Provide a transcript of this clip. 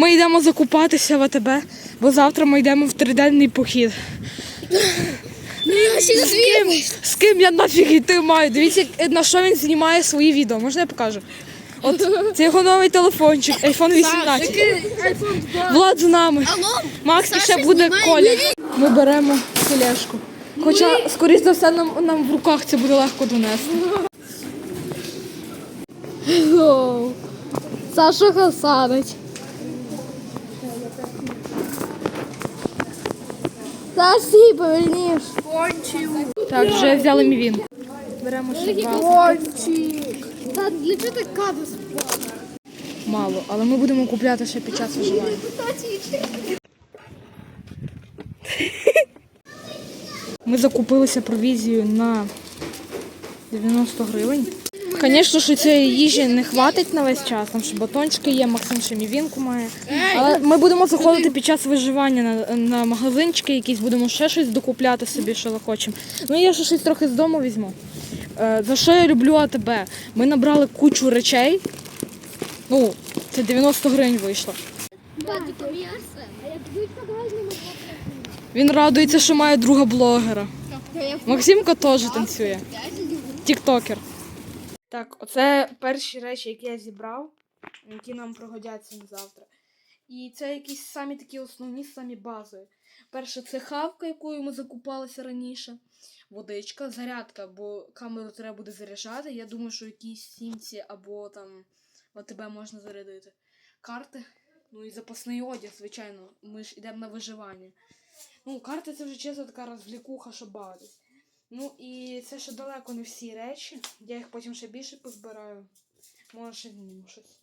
ми йдемо закупатися в АТБ, бо завтра ми йдемо в триденний похід. З ким, з ким я нафіг йти маю? Дивіться, на що він знімає свої відео. Можна я покажу? От це його новий телефончик, iPhone 18. Влад з нами. Макс і ще буде Коля. Ми беремо тележку. Хоча, скоріш за все, нам, нам в руках це буде легко донести. Саша Хасанич. Саші, поверніш. Так, вже взяли мівін. Беремо ще два. Кончик. Та для чого ти кадус? Мало, але ми будемо купляти ще під час виживання. Ми закупилися провізією на 90 гривень. Звісно, що цієї їжі не хватить на весь час, там ще батончики є, Максим ще мівінку має. Але ми будемо заходити під час виживання на, на магазинчики якісь, будемо ще щось докупляти собі, що хочемо. Ну я ще щось трохи з дому візьму. Е, за що я люблю АТБ? Ми набрали кучу речей. Ну, це 90 гривень вийшло. Він радується, що має друга блогера. Максимка теж танцює. Тіктокер. Так, оце перші речі, які я зібрав, які нам пригодяться на завтра. І це якісь самі такі основні, самі базові. Перше, це хавка, якою ми закупалися раніше. Водичка, зарядка, бо камеру треба буде заряджати. Я думаю, що якісь сімці або там тебе можна зарядити. Карти, ну і запасний одяг, звичайно. Ми ж йдемо на виживання. Ну, карти це вже чесно така розвлікуха, щоб бавитись. Ну і це ще далеко не всі речі. Я їх потім ще більше позбираю. Може ще щось.